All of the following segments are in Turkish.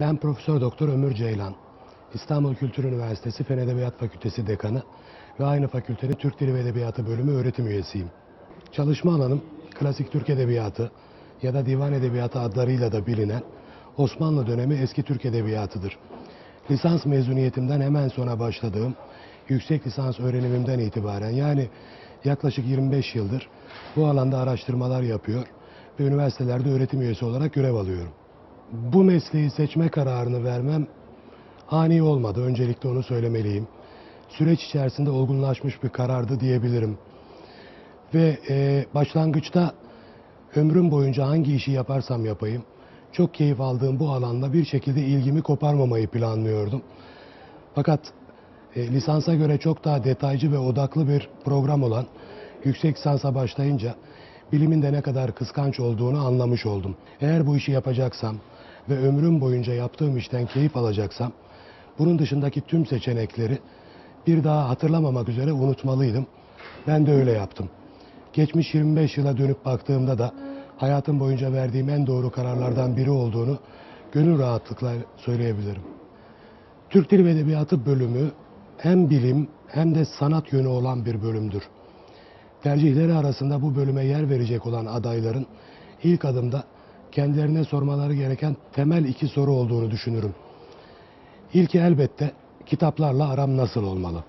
Ben Profesör Doktor Ömür Ceylan. İstanbul Kültür Üniversitesi Fen Edebiyat Fakültesi Dekanı ve aynı fakültenin Türk Dili ve Edebiyatı bölümü öğretim üyesiyim. Çalışma alanım klasik Türk Edebiyatı ya da Divan Edebiyatı adlarıyla da bilinen Osmanlı dönemi eski Türk Edebiyatıdır. Lisans mezuniyetimden hemen sonra başladığım yüksek lisans öğrenimimden itibaren yani yaklaşık 25 yıldır bu alanda araştırmalar yapıyor ve üniversitelerde öğretim üyesi olarak görev alıyorum. Bu mesleği seçme kararını vermem ani olmadı. Öncelikle onu söylemeliyim. Süreç içerisinde olgunlaşmış bir karardı diyebilirim. Ve e, başlangıçta ömrüm boyunca hangi işi yaparsam yapayım çok keyif aldığım bu alanda bir şekilde ilgimi koparmamayı planlıyordum. Fakat e, lisansa göre çok daha detaycı ve odaklı bir program olan yüksek lisansa başlayınca bilimin de ne kadar kıskanç olduğunu anlamış oldum. Eğer bu işi yapacaksam ve ömrüm boyunca yaptığım işten keyif alacaksam bunun dışındaki tüm seçenekleri bir daha hatırlamamak üzere unutmalıydım. Ben de öyle yaptım. Geçmiş 25 yıla dönüp baktığımda da hayatım boyunca verdiğim en doğru kararlardan biri olduğunu gönül rahatlıkla söyleyebilirim. Türk Dili ve Edebiyatı bölümü hem bilim hem de sanat yönü olan bir bölümdür. Tercihleri arasında bu bölüme yer verecek olan adayların ilk adımda kendilerine sormaları gereken temel iki soru olduğunu düşünürüm. İlki elbette kitaplarla aram nasıl olmalı?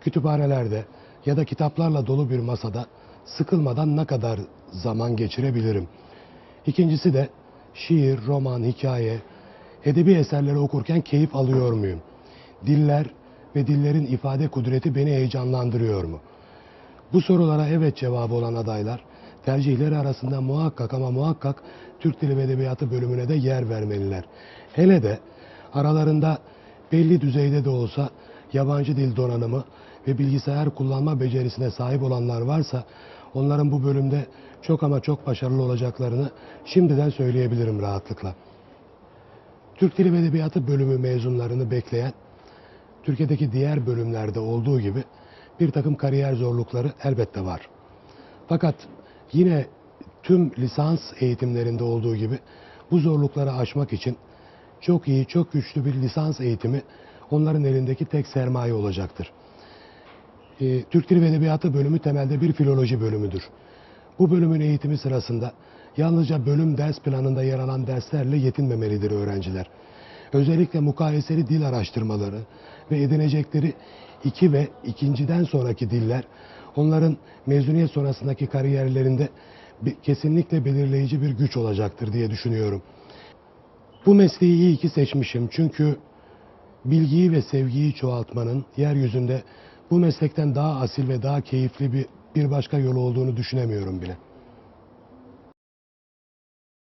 Kütüphanelerde ya da kitaplarla dolu bir masada sıkılmadan ne kadar zaman geçirebilirim? İkincisi de şiir, roman, hikaye, edebi eserleri okurken keyif alıyor muyum? Diller ve dillerin ifade kudreti beni heyecanlandırıyor mu? Bu sorulara evet cevabı olan adaylar tercihleri arasında muhakkak ama muhakkak Türk Dili ve Edebiyatı bölümüne de yer vermeliler. Hele de aralarında belli düzeyde de olsa yabancı dil donanımı ve bilgisayar kullanma becerisine sahip olanlar varsa onların bu bölümde çok ama çok başarılı olacaklarını şimdiden söyleyebilirim rahatlıkla. Türk Dili ve Edebiyatı bölümü mezunlarını bekleyen Türkiye'deki diğer bölümlerde olduğu gibi bir takım kariyer zorlukları elbette var. Fakat yine tüm lisans eğitimlerinde olduğu gibi bu zorlukları aşmak için çok iyi, çok güçlü bir lisans eğitimi onların elindeki tek sermaye olacaktır. Ee, Türk Dili ve Edebiyatı bölümü temelde bir filoloji bölümüdür. Bu bölümün eğitimi sırasında yalnızca bölüm ders planında yer alan derslerle yetinmemelidir öğrenciler. Özellikle mukayeseli dil araştırmaları ve edinecekleri iki ve ikinciden sonraki diller onların mezuniyet sonrasındaki kariyerlerinde kesinlikle belirleyici bir güç olacaktır diye düşünüyorum. Bu mesleği iyi ki seçmişim çünkü bilgiyi ve sevgiyi çoğaltmanın yeryüzünde bu meslekten daha asil ve daha keyifli bir, bir başka yolu olduğunu düşünemiyorum bile.